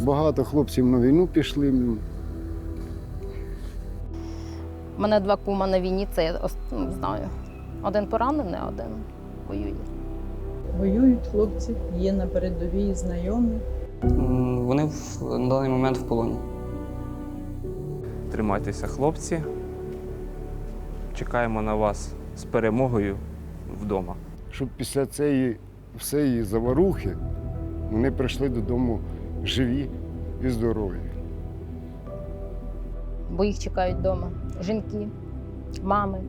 Багато хлопців на війну пішли. У мене два кума на війні, це я ну, знаю. Один поранений, а один воює. Воюють хлопці, є на передовій знайомі. Вони в, на даний момент в полоні. Тримайтеся, хлопці. Чекаємо на вас з перемогою вдома. Щоб після цієї всієї заварухи вони прийшли додому живі і здорові. Бо їх чекають вдома. Жінки, мами,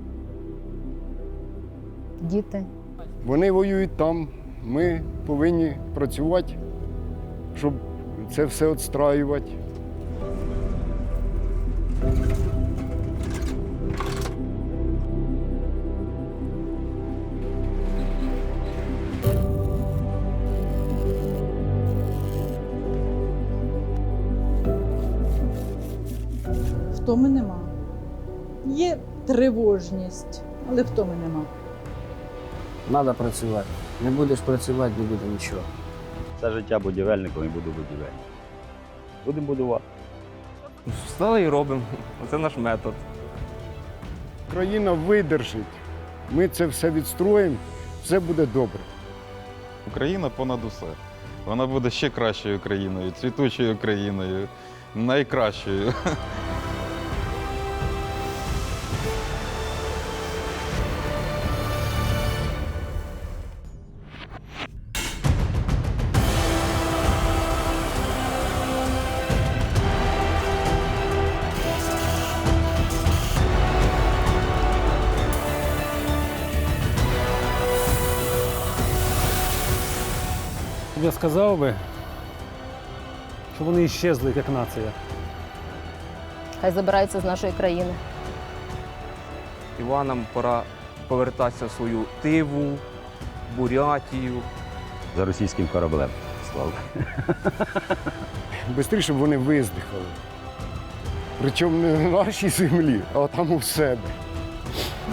діти. Вони воюють там. Ми повинні працювати, щоб це все відстраювати. Втоми нема. Є тривожність, але втоми нема. Треба працювати. Не будеш працювати, не буде нічого. Все життя будівельником і буду будівельником. Будемо будувати. Встали і робимо. Це наш метод. Країна видержить. Ми це все відстроїмо, все буде добре. Україна понад усе. Вона буде ще кращою країною, цвітучою країною, найкращою. Я сказав би, що вони іщезли як нація. Хай забираються з нашої країни. Іванам пора повертатися в свою тиву, Бурятію. За російським кораблем. Слава. Бистріше, щоб вони виздихали. Причому не на нашій землі, а там у себе.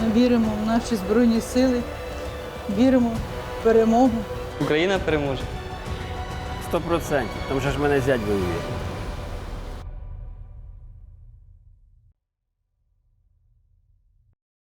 Ми віримо в наші збройні сили, віримо в перемогу. Україна переможе. Сто процентів. Там же ж мене зять воює.